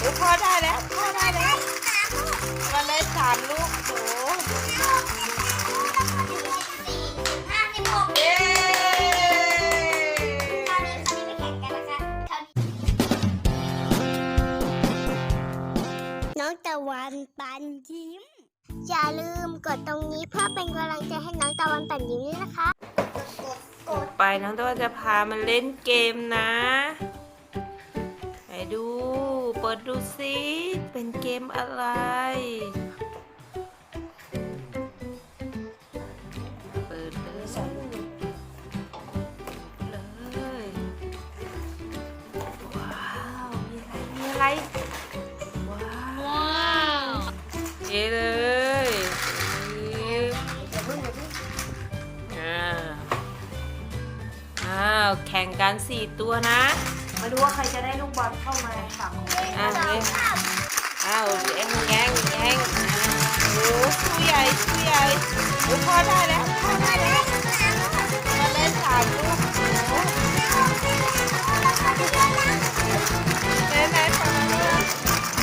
โอ้พ่อได้แล้วพ่อได้แล้วมันได้สามลูกโอ้เย้น้องตะวันปันยิ้ม อย่าลืมกดตรงนี้เพื่อเป็นกำลังใจให้น้องตะวันปันยิ้มด้วยนะคะไปน้องตัวจะพามันเล่นเกมนะไหนดู เปิดดูสิเป็นเกมอะไร เปิดเลยเลยว้าวมีอะไรมีอะไรว้าวเย้เลยอ่าอ้าวแข่งกันสี่ตัวนะ มาดูว่าใครจะได้ลูกบอลเข้ามาฝั่งของตัวเองอ่าเลยอ้าวแย่งแย่งแย่งอ่าโอ้ผู้ใหญ่ผู้ใหญ่โอ้พ่อได้แล้วพ่อได้แล้วมาเล่นสาม ลูกโอ้ไหนไหนฟังมาเลย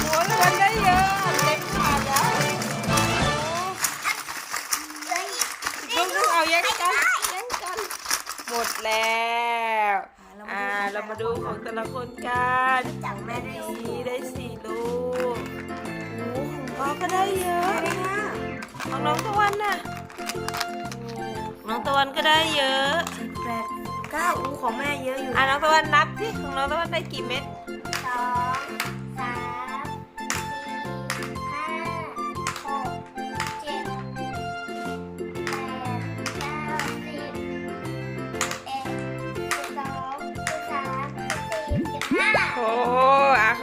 โอ้ยมันได้เยอะเต็มถาดแล้วโอ้ลูกนึงเอาแย่งกันแย่งกันหมดแล้ว อ่า เรามาดูของแต่ละคนกันจังแม่ได้สีได้สี่ลูกโอ้ของพ่อก็ได้เยอะของน้องตะวันน่ะน้องตะวันก็ได้เยอะสิบแปดเก้าอู้ของแม่เยอะอยู่ อะน้องตะวันนับที่ของน้องตะวันได้กี่เม็ดสอง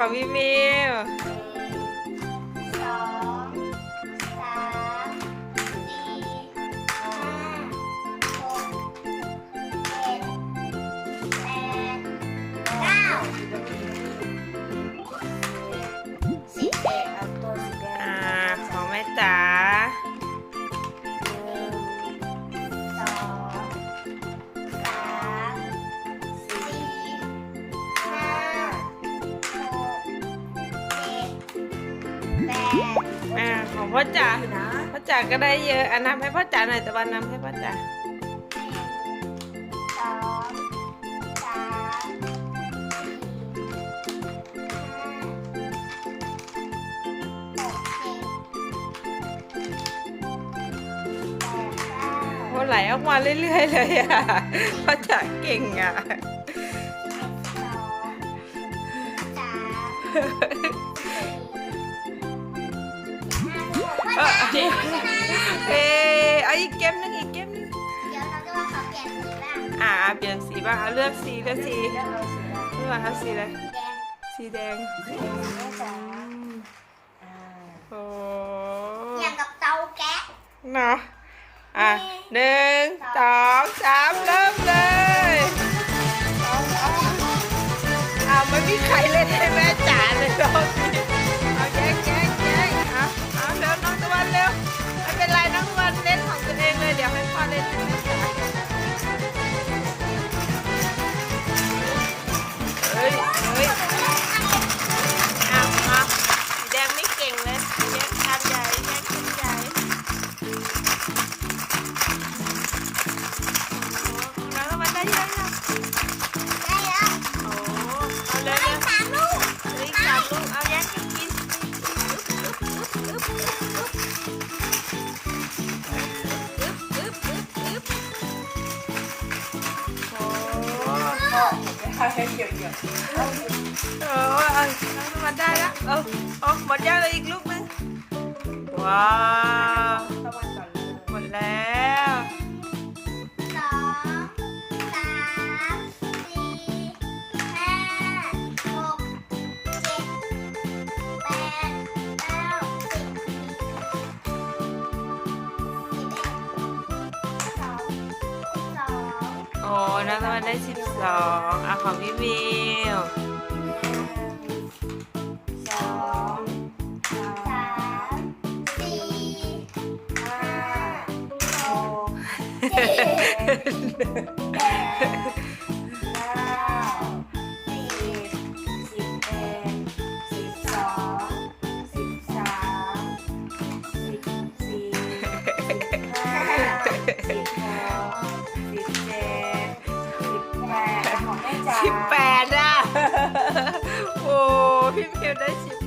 ของพี่มิว พ่อจ๋าพ่อจ๋าก็ได้เยอะอะนับให้พ่อจ๋าหน่อยตะวันนับให้พ่อจ๋าสองสามสี่ห้าหกเจ็ดแปดเก้าโอ้ไหลออกมาเรื่อยๆเลยอะพ่อจ๋าเก่งอะสองสามสี่ห้าห เออเอ้ยเอาอีกเกมหนึงอีกเกมหนึงเดี๋ยวเราจะว่าเขาเปลี่ยนสีบ้างอ่าเปลี่ยนสีบ้างเอาเลือกสีเลือกสีเลือกเอาสีแดงเลือกเอาสีอะไรสีแดงสีแดงแม่จ๋าอ่าโอ้อย่างกับเตาแก๊สเนาะอะหนึ่งสองสามเริ่มเลยเอาเอาเอาไม่มีใครเล่นให้ เอาเกี่ยวเกี่ยวโหเอาแล้วมันได้แล้วเอาเอาหมดยังเลยอีกลูกนึงว้าวตะวันก่อนหมดแล้วสองสามสี่ห้าหกเจ็ดแปดเก้าสิบสิบเอ็ดสิบสองสิบสองโอ้นักมันได้สิ สองเอาของพี่วิวสองสามสี่ห้าหกเจ็ด สิบแปดอะ โอ้ พี่เพลได้สิบ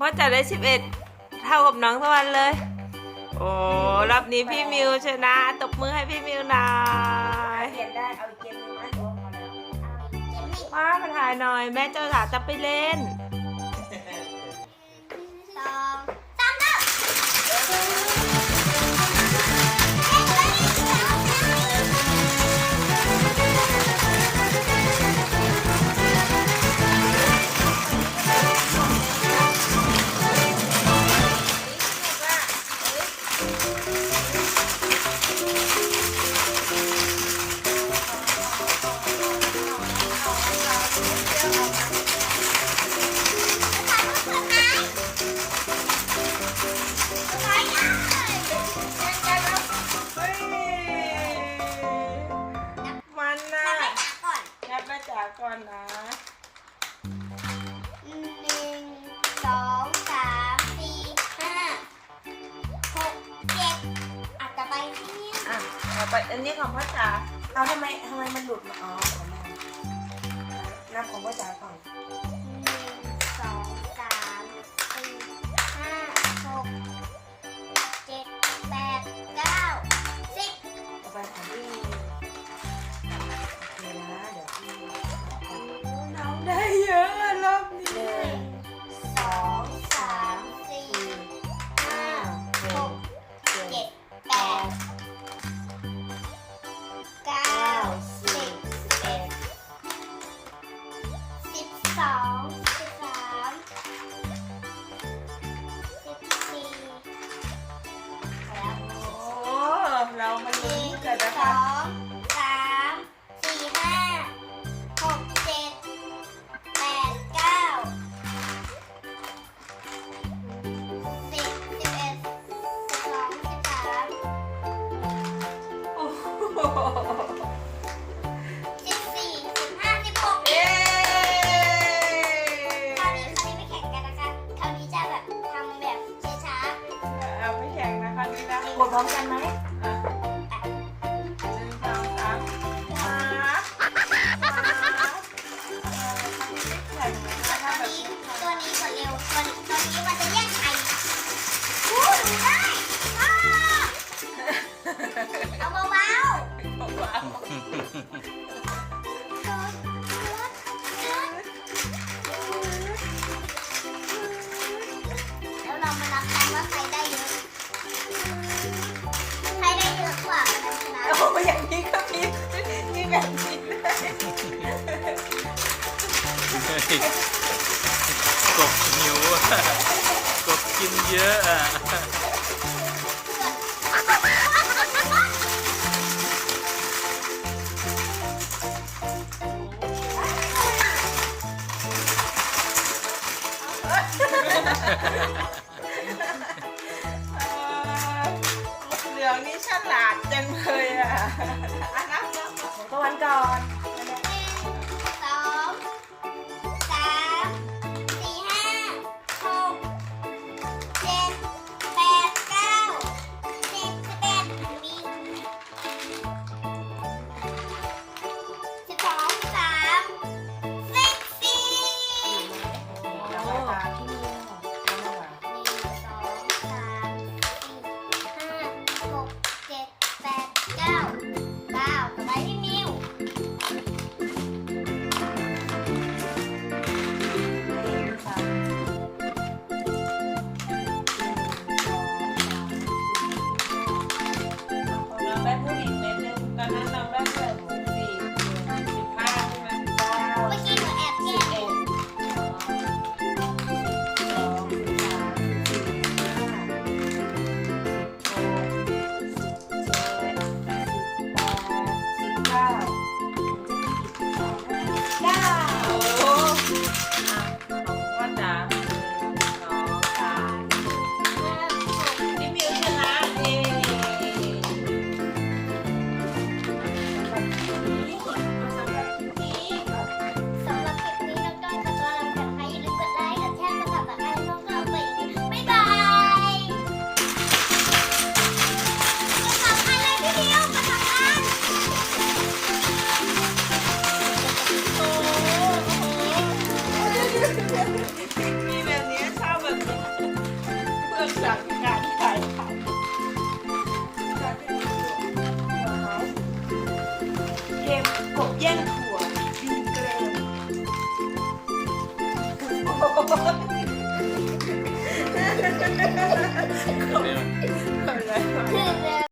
พ่อจัดได้สิบเอ็ดเท่ากับน้องตะวันเลย โอ้รอบนี้พี่มิวชนะตบมือให้พี่มิวหน่อยเปลี่ยนได้เอาอีกเกมนึงนะโอ้ว มามาถ่ายหน่อย แม่เจ้าสาจะไปเล่นานหนึ่งสองสามสี่ห้าหกเจ็ดอาจจะไปที่นี่อะไปอันนี้ของพ่อจ๋าเอาทำไมทำไมมันหลุดมาอ๋อของแม่นับของพ่อจ๋าก่อน Bóng. กบหิวกบกินเยอะ จากการขายผักเกมกบแย่งถั่วดีเกรมกบอะไร